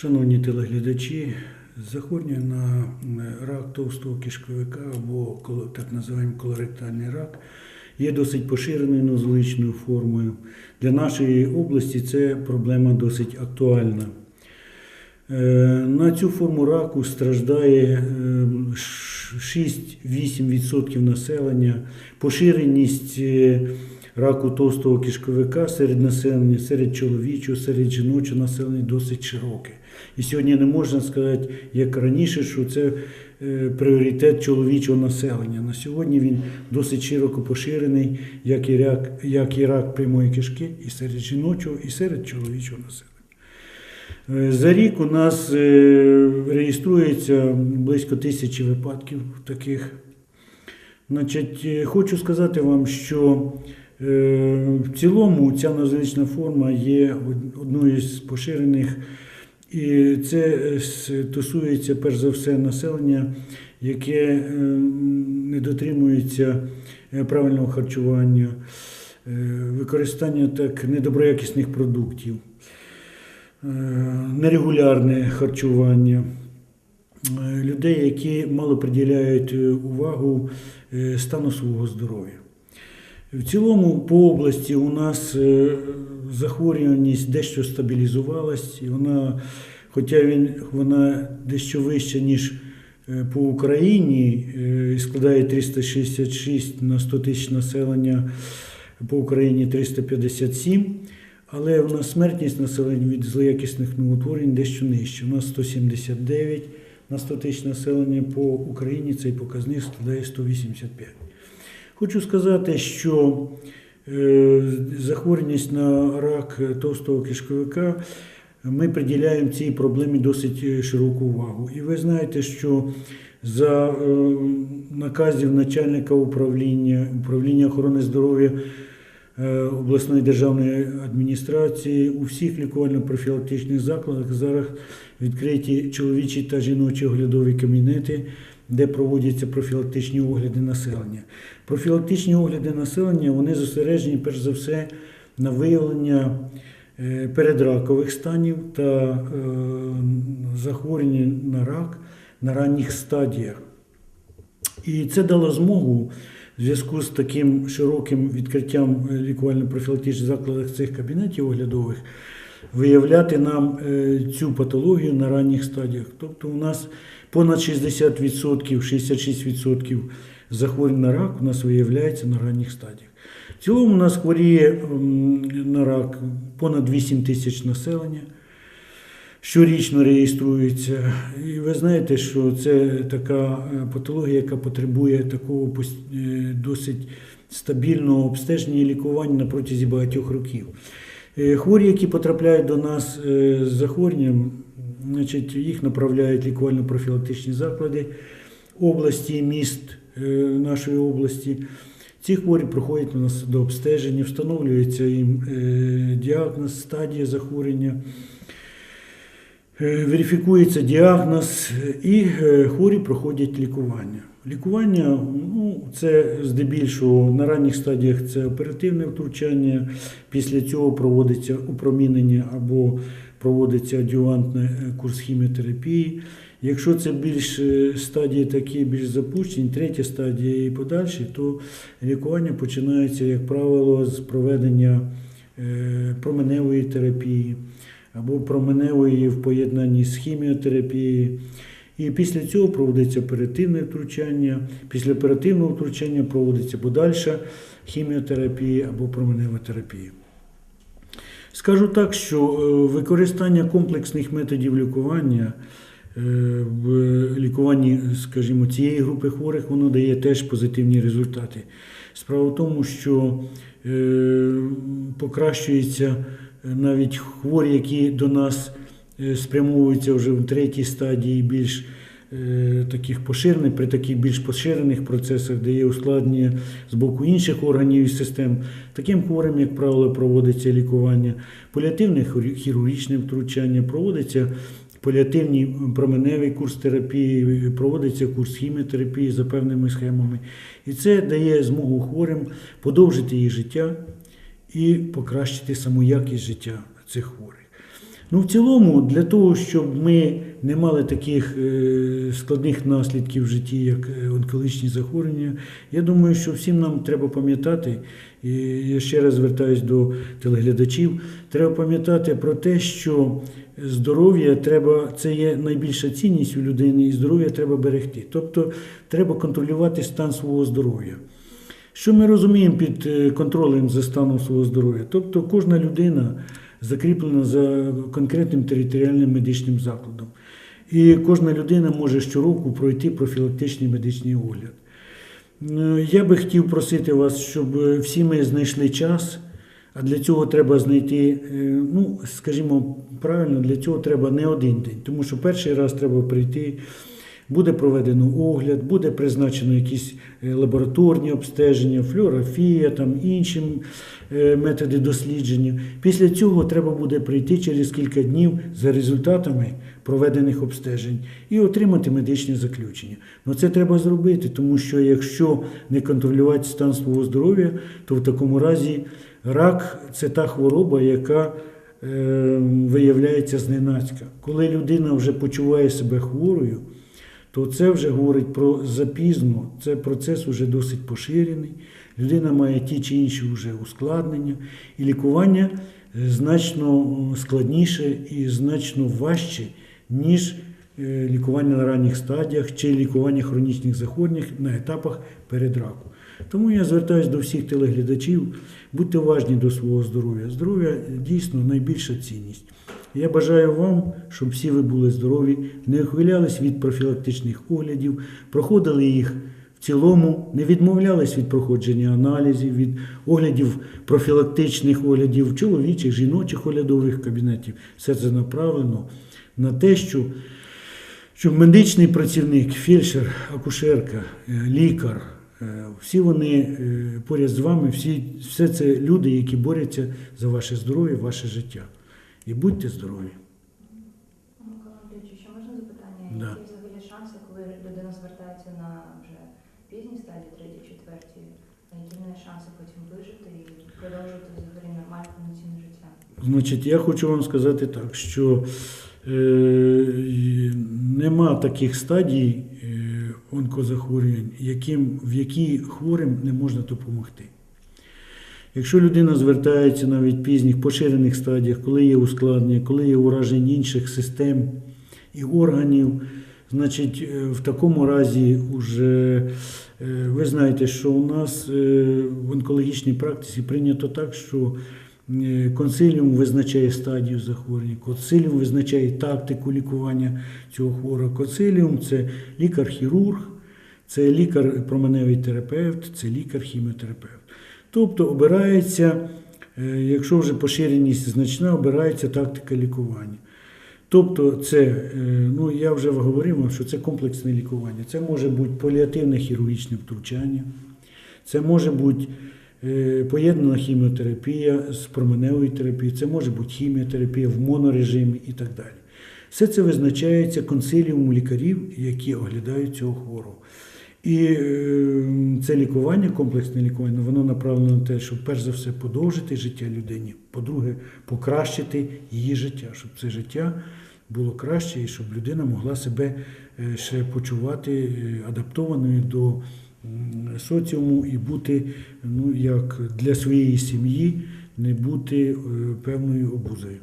Шановні телеглядачі, захворювання на рак товстого кишковика або так називаємо колоректальний рак є досить поширеною нозологічною формою. Для нашої області це проблема досить актуальна. Е, На цю форму раку страждає е, 6-8% населення. Поширеність е, раку товстого кишковика серед населення, серед чоловічого, серед жіночого населення досить широке. І сьогодні не можна сказати, як раніше, що це е, пріоритет чоловічого населення. На сьогодні він досить широко поширений, як і рак, як і рак прямої кишки, і серед жіночого, і серед чоловічого населення. Е, За рік у нас е, реєструється близько тисячі випадків таких. Значить, хочу сказати вам, що в цілому ця нозологічна форма є од- одною з поширених, і це е, стосується перш за все населення, яке е, не дотримується е, правильного харчування, використання так недоброякісних продуктів. Нерегулярне харчування, людей, які мало приділяють увагу стану свого здоров'я. В цілому по області у нас е, захворюваність дещо стабілізувалась, і вона, хоча він, вона дещо вища, ніж е, по Україні, е, складає 366 на 100 тисяч населення, по Україні 357. Але у нас смертність населення від злоякісних новотворень дещо нижче. У нас 179 на 100 тисяч населення, по Україні цей показник складає 185. Хочу сказати, що е, захворюваність на рак товстого кишковика ми приділяємо цій проблемі досить е, широку увагу. І ви знаєте, що за е, наказів начальника управління, управління охорони здоров'я обласної державної адміністрації у всіх лікувально-профілактичних закладах зараз відкриті чоловічі та жіночі оглядові кабінети, де проводяться профілактичні огляди населення. Профілактичні огляди населення вони зосереджені перш за все на виявлення е, передракових станів та е, захворювання на рак на ранніх стадіях. І це дало змогу в зв'язку з таким широким відкриттям е, лікувально-профілактичних закладах цих кабінетів оглядових виявляти нам цю патологію на ранніх стадіях. Тобто у нас понад 60%, 66% захворювань на рак у нас виявляється на ранніх стадіях. В цілому у нас хворіє на рак понад 8 тисяч населення щорічно реєструється. І ви знаєте, що це така е, патологія, яка потребує такого е, досить стабільного обстеження і лікування на протязі багатьох років. Е, Хворі, які потрапляють до нас з захворюванням, значить, їх направляють лікувально-профілактичні заклади області, міст е, нашої області. Ці хворі проходять у нас до обстеження, встановлюється їм е, діагноз, стадія захворювання. Е, Верифікується діагноз і хворі проходять лікування. Лікування ну, це здебільшого на ранніх стадіях це оперативне втручання, після цього проводиться упромінення або проводиться адювантний е, курс хіміотерапії. Якщо це більш е, стадії такі більш запущені, третя стадія і подальші, то лікування починається, як правило, з проведення е, променевої терапії або променевої в поєднанні з хіміотерапією. І після цього проводиться оперативне втручання. Після оперативного втручання проводиться подальша хіміотерапія або променева терапія. Скажу так, що е, використання комплексних методів лікування е, в лікуванні, скажімо, цієї групи хворих, воно дає теж позитивні результати. Справа в тому, що е, покращується навіть хворі, які до нас спрямовуються вже в третій стадії більш таких поширених, при таких більш поширених процесах, де є ускладнення з боку інших органів і систем. Таким хворим, як правило, проводиться лікування, паліативне хірургічне втручання, проводиться паліативний променевий курс терапії, проводиться курс хіміотерапії за певними схемами. І це дає змогу хворим подовжити їх життя і покращити саму якість життя цих хворих. Ну, в цілому, для того, щоб ми не мали таких е, складних наслідків в житті, як е, онкологічні захворювання, я думаю, що всім нам треба пам'ятати, і я ще раз звертаюсь до телеглядачів, треба пам'ятати про те, що здоров'я треба, це є найбільша цінність у людини, і здоров'я треба берегти. Тобто треба контролювати стан свого здоров'я. Що ми розуміємо під е, контролем за станом свого здоров'я? Тобто кожна людина закріплена за конкретним територіальним медичним закладом. І кожна людина може щороку пройти профілактичний медичний огляд. Е, Я би хотів просити вас, щоб всі ми знайшли час, а для цього треба знайти, е, ну, скажімо, правильно, для цього треба не один день, тому що перший раз треба прийти. Буде проведено огляд, буде призначено якісь е, лабораторні обстеження, флюорографія, там інші е, методи дослідження. Після цього треба буде прийти через кілька днів за результатами проведених обстежень і отримати медичне заключення. Ну це треба зробити, тому що якщо не контролювати стан свого здоров'я, то в такому разі рак це та хвороба, яка е, виявляється зненацька. Коли людина вже почуває себе хворою, то це вже говорить про запізно. Це процес вже досить поширений. Людина має ті чи інші вже ускладнення, і лікування е, значно складніше і значно важче, ніж е, лікування на ранніх стадіях чи лікування хронічних захворювань на етапах перед раком. Тому я звертаюся до всіх телеглядачів, будьте уважні до свого здоров'я. Здоров'я дійсно найбільша цінність. Я бажаю вам, щоб всі ви були здорові, не ухилялись від профілактичних оглядів, проходили їх в цілому, не відмовлялись від проходження аналізів, від оглядів профілактичних оглядів, чоловічих, жіночих оглядових кабінетів. Все це направлено на те, що, щоб медичний працівник, фельдшер, акушерка, е, лікар, е, всі вони е, поряд з вами, всі, все це люди, які борються за ваше здоров'я, ваше життя. І будьте здорові. Ще можна запитання? Да. Які взагалі шанси, коли людина звертається на вже пізній стадії, третій, четвертій, які в неї шанси потім вижити і продовжити взагалі нормальне повноцінне життя? Значить, я хочу вам сказати так, що е, нема таких стадій е, онкозахворювань, яким, в які хворим не можна допомогти. Якщо людина звертається навіть в пізніх поширених стадіях, коли є ускладнення, коли є ураження інших систем і органів, значить е, в такому разі вже е, ви знаєте, що у нас е, в онкологічній практиці прийнято так, що консиліум визначає стадію захворювання, консиліум визначає тактику лікування цього хворого. Консиліум це лікар-хірург, це лікар-променевий терапевт, це лікар-хіміотерапевт. Тобто обирається, е, якщо вже поширеність значна, обирається тактика лікування. Тобто, це, е, ну я вже говорив вам, що це комплексне лікування. Це може бути паліативне хірургічне втручання, це може бути е, поєднана хіміотерапія з променевою терапією, це може бути хіміотерапія в монорежимі і так далі. Все це визначається консиліумом лікарів, які оглядають цього хворого. І е, це лікування, комплексне лікування, воно направлено на те, щоб перш за все подовжити життя людині, по-друге, покращити її життя, щоб це життя було краще і щоб людина могла себе е, ще почувати е, адаптованою до соціуму і бути ну, як для своєї сім'ї, не бути е, певною обузою.